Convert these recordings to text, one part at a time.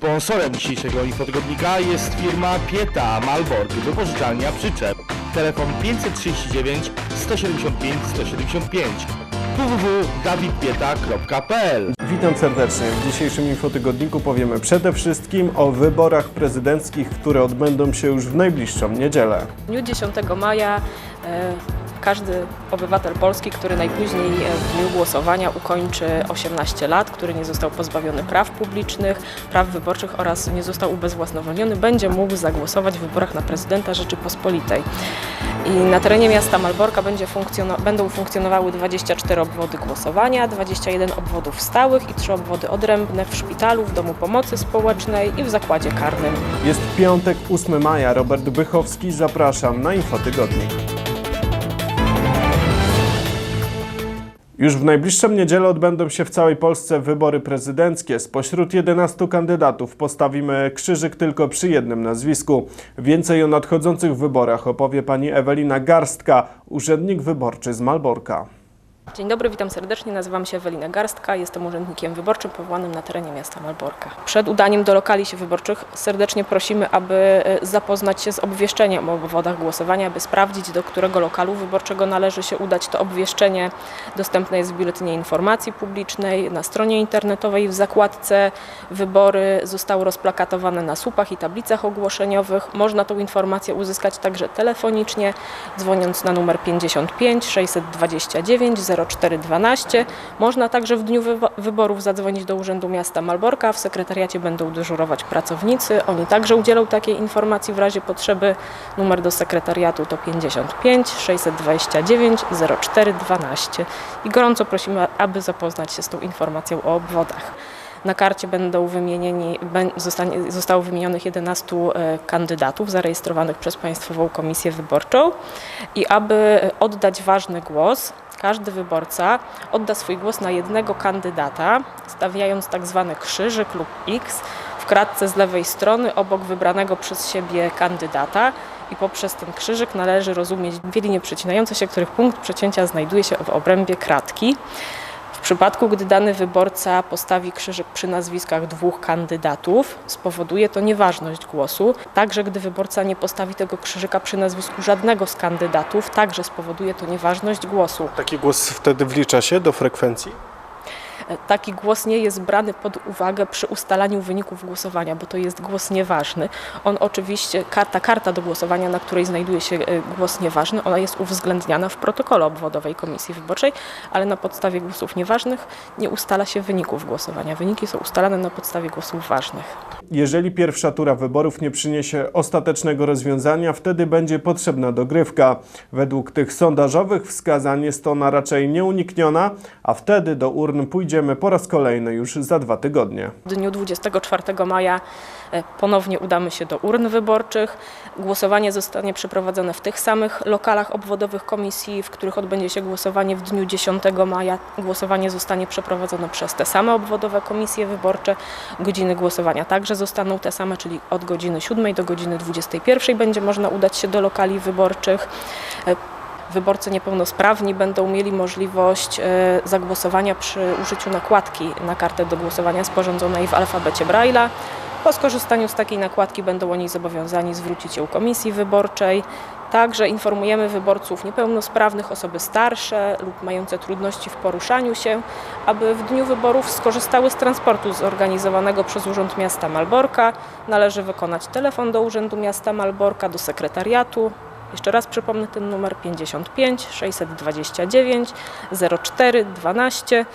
Sponsorem dzisiejszego infotygodnika jest firma Pieta Malbork, wypożyczalnia przyczep. Telefon 539 175 175 www.dawidpieta.pl Witam serdecznie. W dzisiejszym infotygodniku powiemy przede wszystkim o wyborach prezydenckich, które odbędą się już w najbliższą niedzielę. W dniu 10 maja e, każdy obywatel Polski, który najpóźniej e, w dniu głosowania ukończy 18 lat, który nie został pozbawiony praw publicznych, praw wyborczych oraz nie został ubezwłasnowolniony, będzie mógł zagłosować w wyborach na prezydenta Rzeczypospolitej. I na terenie miasta Malborka będą funkcjonowały 24 obwody głosowania, 21 obwodów stałych i 3 obwody odrębne w szpitalu, w domu pomocy społecznej i w zakładzie karnym. Jest piątek, 8 maja. Robert Bychowski, zapraszam na infotygodnik. Już w najbliższą niedzielę odbędą się w całej Polsce wybory prezydenckie. Spośród 11 kandydatów postawimy krzyżyk tylko przy jednym nazwisku. Więcej o nadchodzących wyborach opowie pani Ewelina Garstka, urzędnik wyborczy z Malborka. Dzień dobry, witam serdecznie. Nazywam się Ewelina Garstka, jestem urzędnikiem wyborczym powołanym na terenie miasta Malborka. Przed udaniem do lokali się wyborczych serdecznie prosimy, aby e, zapoznać się z obwieszczeniem o obwodach głosowania, aby sprawdzić, do którego lokalu wyborczego należy się udać. To obwieszczenie dostępne jest w Biuletynie Informacji Publicznej, na stronie internetowej, w zakładce wybory zostały rozplakatowane na słupach i tablicach ogłoszeniowych. Można tą informację uzyskać także telefonicznie, dzwoniąc na numer 55 629 0412. Można także w dniu wyborów zadzwonić do Urzędu Miasta Malborka. W sekretariacie będą dyżurować pracownicy. Oni także udzielą takiej informacji w razie potrzeby. Numer do sekretariatu to 55 629 0412. I gorąco prosimy, aby zapoznać się z tą informacją o obwodach. Na karcie będą wymienieni, zostanie, zostało wymienionych 11 e, kandydatów zarejestrowanych przez Państwową Komisję Wyborczą i aby oddać ważny głos, każdy wyborca odda swój głos na jednego kandydata, stawiając tak zwany krzyżyk lub X w kratce z lewej strony obok wybranego przez siebie kandydata i poprzez ten krzyżyk należy rozumieć dwie linie przecinające się, których punkt przecięcia znajduje się w obrębie kratki. W przypadku, gdy dany wyborca postawi krzyżyk przy nazwiskach dwóch kandydatów, spowoduje to nieważność głosu. Także gdy wyborca nie postawi tego krzyżyka przy nazwisku żadnego z kandydatów, także spowoduje to nieważność głosu. Taki głos wtedy wlicza się do frekwencji? E, Taki głos nie jest brany pod uwagę przy ustalaniu wyników głosowania, bo to jest głos nieważny. On oczywiście, karta, karta do głosowania, na której znajduje się e, głos nieważny, ona jest uwzględniana w protokole obwodowej Komisji Wyborczej, ale na podstawie głosów nieważnych nie ustala się wyników głosowania. Wyniki są ustalane na podstawie głosów ważnych. Jeżeli pierwsza tura wyborów nie przyniesie ostatecznego rozwiązania, wtedy będzie potrzebna dogrywka. Według tych sondażowych wskazań jest ona raczej nieunikniona, a wtedy do urn pójdziemy po raz kolejny już za dwa tygodnie. W dniu 24 maja e, ponownie udamy się do urn wyborczych. Głosowanie zostanie przeprowadzone w tych samych lokalach obwodowych komisji, w których odbędzie się głosowanie w dniu 10 maja. Głosowanie zostanie przeprowadzone przez te same obwodowe komisje wyborcze. Godziny głosowania także zostaną te same, czyli od godziny 7 do godziny 21 będzie można udać się do lokali wyborczych. Wyborcy niepełnosprawni będą mieli możliwość e, zagłosowania przy użyciu nakładki na kartę do głosowania sporządzonej w alfabecie Braille'a. Po skorzystaniu z takiej nakładki będą oni zobowiązani zwrócić ją komisji wyborczej. Także informujemy wyborców niepełnosprawnych, osoby starsze lub mające trudności w poruszaniu się, aby w dniu wyborów skorzystały z transportu zorganizowanego przez Urząd Miasta Malborka. Należy wykonać telefon do Urzędu Miasta Malborka, do sekretariatu. Jeszcze raz przypomnę ten numer 55 629 04 12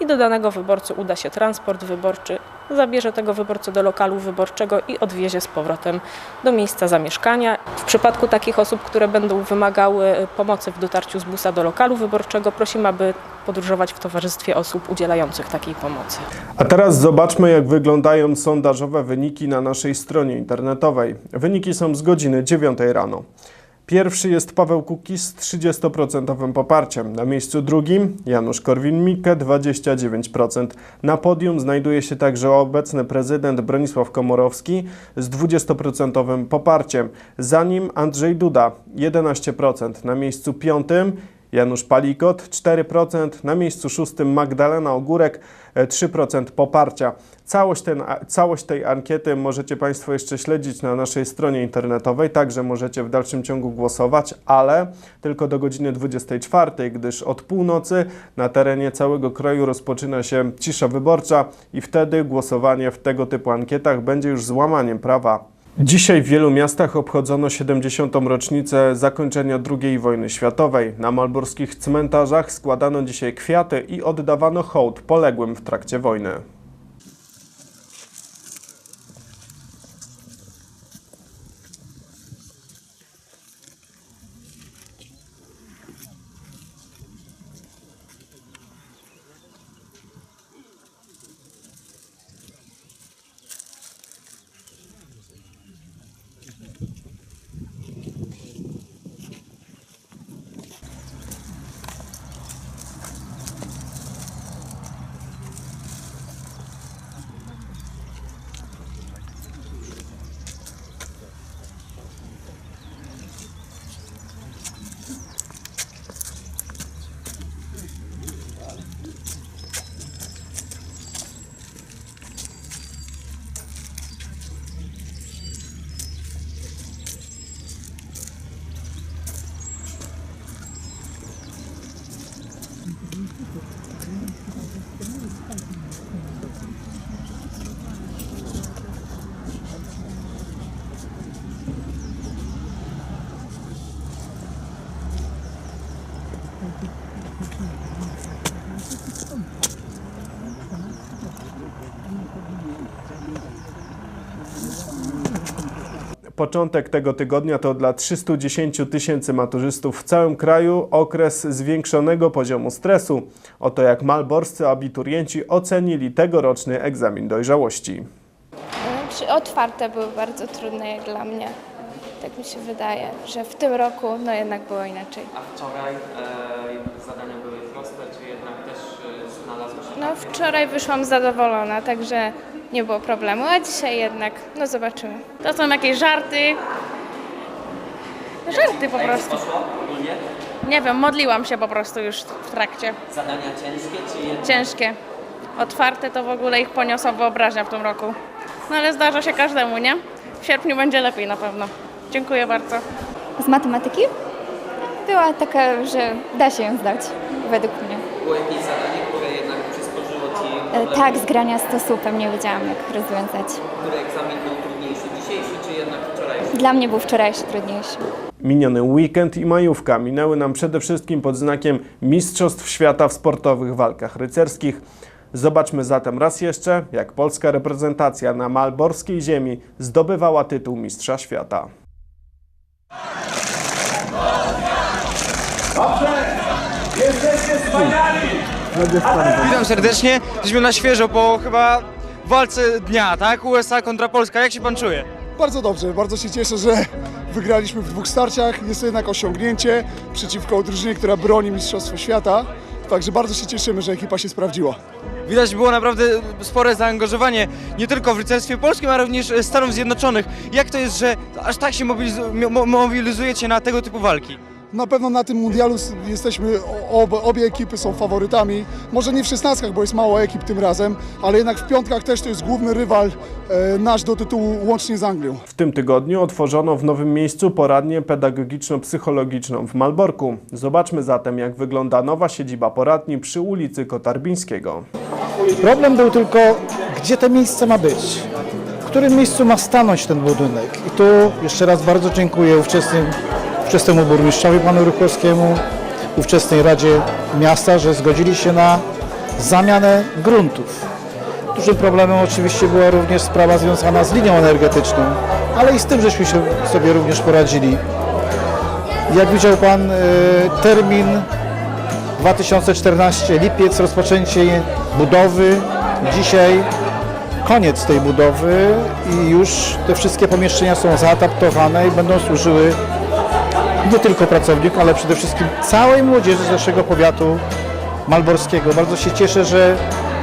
i do danego wyborcy uda się transport wyborczy, zabierze tego wyborcę do lokalu wyborczego i odwiezie z powrotem do miejsca zamieszkania. W przypadku takich osób, które będą wymagały e, pomocy w dotarciu z busa do lokalu wyborczego, prosimy, aby podróżować w towarzystwie osób udzielających takiej pomocy. A teraz zobaczmy, jak wyglądają sondażowe wyniki na naszej stronie internetowej. Wyniki są z godziny 9 rano. Pierwszy jest Paweł Kukiz z 30% poparciem. Na miejscu drugim Janusz Korwin-Mikke 29%. Na podium znajduje się także obecny prezydent Bronisław Komorowski z 20% poparciem. Za nim Andrzej Duda 11%. Na miejscu piątym Janusz Palikot 4%, na miejscu szóstym Magdalena Ogórek 3% poparcia. Całość, ten, całość tej ankiety możecie Państwo jeszcze śledzić na naszej stronie internetowej, także możecie w dalszym ciągu głosować, ale tylko do godziny 24, gdyż od północy na terenie całego kraju rozpoczyna się cisza wyborcza i wtedy głosowanie w tego typu ankietach będzie już złamaniem prawa. Dzisiaj w wielu miastach obchodzono 70. rocznicę zakończenia II wojny światowej. Na malborskich cmentarzach składano dzisiaj kwiaty i oddawano hołd poległym w trakcie wojny. Początek tego tygodnia to dla 310 tysięcy maturzystów w całym kraju okres zwiększonego poziomu stresu. Oto jak malborscy abiturienci ocenili tegoroczny egzamin dojrzałości. Otwarte były bardzo trudne jak dla mnie. Tak mi się wydaje, że w tym roku no jednak było inaczej. A wczoraj e, zadania były proste, czy jednak też e, znalazło się No wczoraj wyszłam zadowolona, także nie było problemu, a dzisiaj jednak, no zobaczymy. To są jakieś żarty. Żarty po prostu. Nie wiem, modliłam się po prostu już w trakcie. Zadania ciężkie, czy jednak? Ciężkie. Otwarte to w ogóle ich poniosła wyobraźnia w tym roku. No ale zdarza się każdemu, nie? W sierpniu będzie lepiej na pewno. Dziękuję bardzo. Z matematyki była taka, że da się ją zdać, według mnie. Było jakieś zadanie, które jednak przysporzyło Ci E, problemy? Tak, z grania stosupem nie wiedziałam, jak rozwiązać. Który egzamin był trudniejszy? Dzisiejszy, czy jednak wczorajszy? Dla mnie był wczorajszy trudniejszy. Miniony weekend i majówka minęły nam przede wszystkim pod znakiem Mistrzostw Świata w sportowych walkach rycerskich. Zobaczmy zatem raz jeszcze, jak polska reprezentacja na malborskiej ziemi zdobywała tytuł Mistrza Świata. Witam serdecznie. Jesteśmy na świeżo po chyba walce dnia, tak? USA kontra Polska. Jak się pan czuje? Bardzo dobrze, bardzo się cieszę, że wygraliśmy w dwóch starciach. Jest to jednak osiągnięcie przeciwko drużynie, która broni Mistrzostwo Świata. Także bardzo się cieszymy, że ekipa się sprawdziła. Widać było naprawdę spore zaangażowanie nie tylko w rycerstwie polskim, ale również Stanów Zjednoczonych. Jak to jest, że aż tak się mobilizu- mo- mobilizujecie na tego typu walki? Na pewno na tym mundialu jesteśmy, obie ekipy są faworytami. Może nie w szesnastkach, bo jest mało ekip tym razem, ale jednak w piątkach też to jest główny rywal e, nasz do tytułu łącznie z Anglią. W tym tygodniu otworzono w nowym miejscu poradnię pedagogiczno-psychologiczną w Malborku. Zobaczmy zatem, jak wygląda nowa siedziba poradni przy ulicy Kotarbińskiego. Problem był tylko, gdzie to miejsce ma być, w którym miejscu ma stanąć ten budynek. I tu jeszcze raz bardzo dziękuję ówczesnym, ówczesnemu burmistrzowi panu Ruchowskiemu, ówczesnej Radzie Miasta, że zgodzili się na zamianę gruntów. Dużym problemem oczywiście była również sprawa związana z linią energetyczną, ale i z tym żeśmy się sobie również poradzili. Jak widział Pan, e, termin 2014 lipiec, rozpoczęcie budowy. Dzisiaj koniec tej budowy i już te wszystkie pomieszczenia są zaadaptowane i będą służyły nie tylko pracownikom, ale przede wszystkim całej młodzieży z naszego powiatu malborskiego. Bardzo się cieszę, że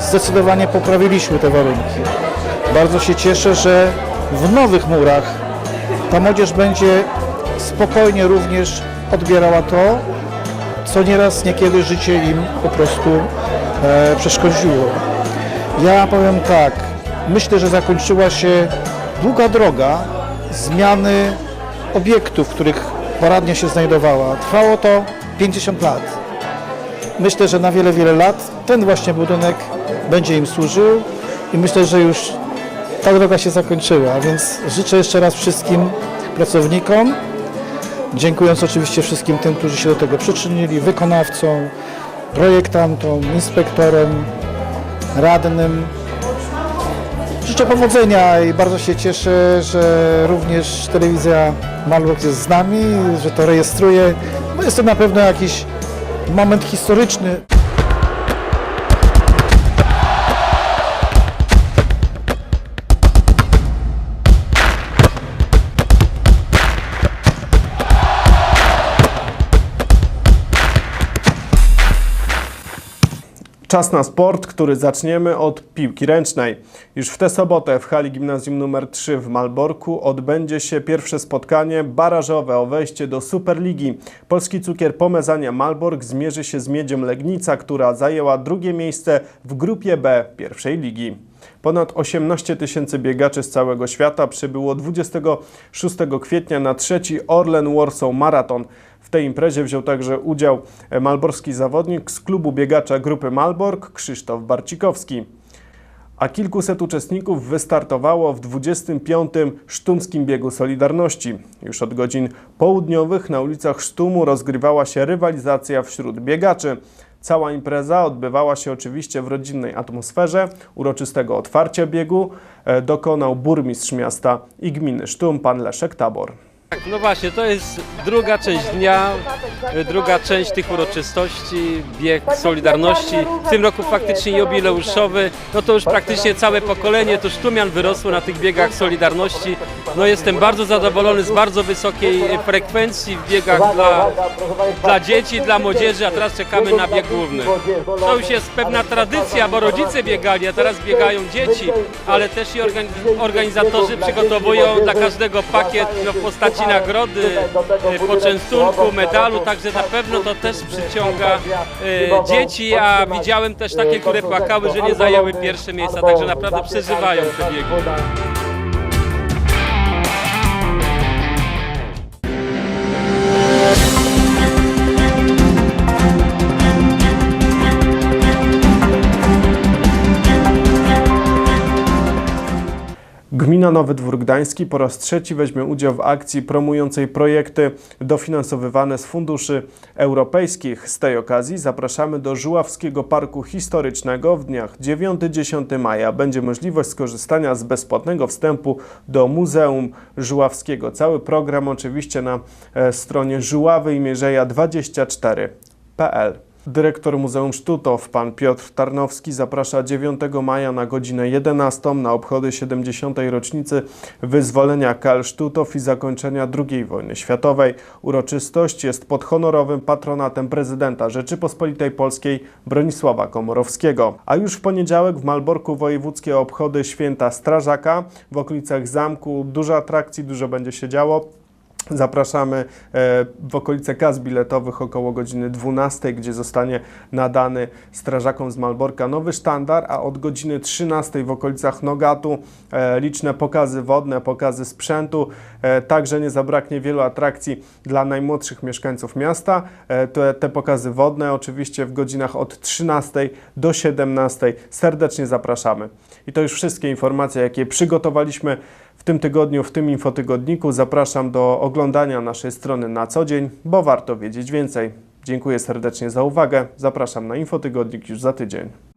zdecydowanie poprawiliśmy te warunki. Bardzo się cieszę, że w nowych murach ta młodzież będzie spokojnie również odbierała to, co nieraz, niekiedy życie im po prostu e, przeszkodziło. Ja powiem tak, myślę, że zakończyła się długa droga zmiany obiektów, których poradnia się znajdowała. Trwało to 50 lat. Myślę, że na wiele, wiele lat ten właśnie budynek będzie im służył i myślę, że już ta droga się zakończyła, więc życzę jeszcze raz wszystkim pracownikom, dziękując oczywiście wszystkim tym, którzy się do tego przyczynili, wykonawcom, projektantom, inspektorom, radnym. Życzę powodzenia i bardzo się cieszę, że również telewizja Malbork jest z nami, że to rejestruje. No jest to na pewno jakiś moment historyczny. Czas na sport, który zaczniemy od piłki ręcznej. Już w tę sobotę w hali gimnazjum nr 3 w Malborku odbędzie się pierwsze spotkanie barażowe o wejście do Superligi. Polski cukier Pomezania Malbork zmierzy się z Miedzią Legnica, która zajęła drugie miejsce w grupie B pierwszej ligi. Ponad 18 tysięcy biegaczy z całego świata przybyło 26 kwietnia na trzeci Orlen Warsaw Marathon. W tej imprezie wziął także udział malborski zawodnik z klubu biegacza grupy Malbork Krzysztof Barcikowski. A kilkuset uczestników wystartowało w 25. Sztumskim Biegu Solidarności. Już od godzin południowych na ulicach Sztumu rozgrywała się rywalizacja wśród biegaczy. Cała impreza odbywała się oczywiście w rodzinnej atmosferze. Uroczystego otwarcia biegu e, dokonał burmistrz miasta i gminy Sztum, pan Leszek Tabor. No właśnie, to jest druga część dnia, y, druga część tych uroczystości, bieg Solidarności. W tym roku faktycznie jubileuszowy, no to już praktycznie całe pokolenie, to Sztumian wyrosło na tych biegach Solidarności. No jestem bardzo zadowolony z bardzo wysokiej frekwencji w biegach dla, dla dzieci, dla młodzieży, a teraz czekamy na bieg główny. To już jest pewna tradycja, bo rodzice biegali, a teraz biegają dzieci, ale też i organi- organizatorzy przygotowują dla każdego pakiet no, w postaci nagrody, e, poczęstunku, medalu, także na pewno to też przyciąga e, dzieci, a widziałem też takie, które płakały, że nie zajęły pierwsze miejsca, także naprawdę przeżywają te biegi. Gmina Nowy Dwór Gdański po raz trzeci weźmie udział w akcji promującej projekty dofinansowywane z funduszy europejskich. Z tej okazji zapraszamy do Żuławskiego Parku Historycznego. W dniach 9-10 maja będzie możliwość skorzystania z bezpłatnego wstępu do Muzeum Żuławskiego. Cały program oczywiście na e, stronie żuławyjmierzeja24.pl. Dyrektor Muzeum Sztutow, pan Piotr Tarnowski, zaprasza 9 maja na godzinę 11 na obchody 70. rocznicy wyzwolenia Kal Sztutow i zakończenia II wojny światowej. Uroczystość jest pod honorowym patronatem prezydenta Rzeczypospolitej Polskiej Bronisława Komorowskiego. A już w poniedziałek w Malborku wojewódzkie obchody święta Strażaka. W okolicach zamku dużo atrakcji, dużo będzie się działo. Zapraszamy e, w okolice kas biletowych około godziny 12, gdzie zostanie nadany strażakom z Malborka nowy sztandar, a od godziny 13 w okolicach Nogatu e, liczne pokazy wodne, pokazy sprzętu. E, Także nie zabraknie wielu atrakcji dla najmłodszych mieszkańców miasta. Te, te pokazy wodne oczywiście w godzinach od 13 do 17 serdecznie zapraszamy. I to już wszystkie informacje, jakie przygotowaliśmy w tym tygodniu, w tym infotygodniku. Zapraszam do oglądania naszej strony na co dzień, bo warto wiedzieć więcej. Dziękuję serdecznie za uwagę. Zapraszam na infotygodnik już za tydzień.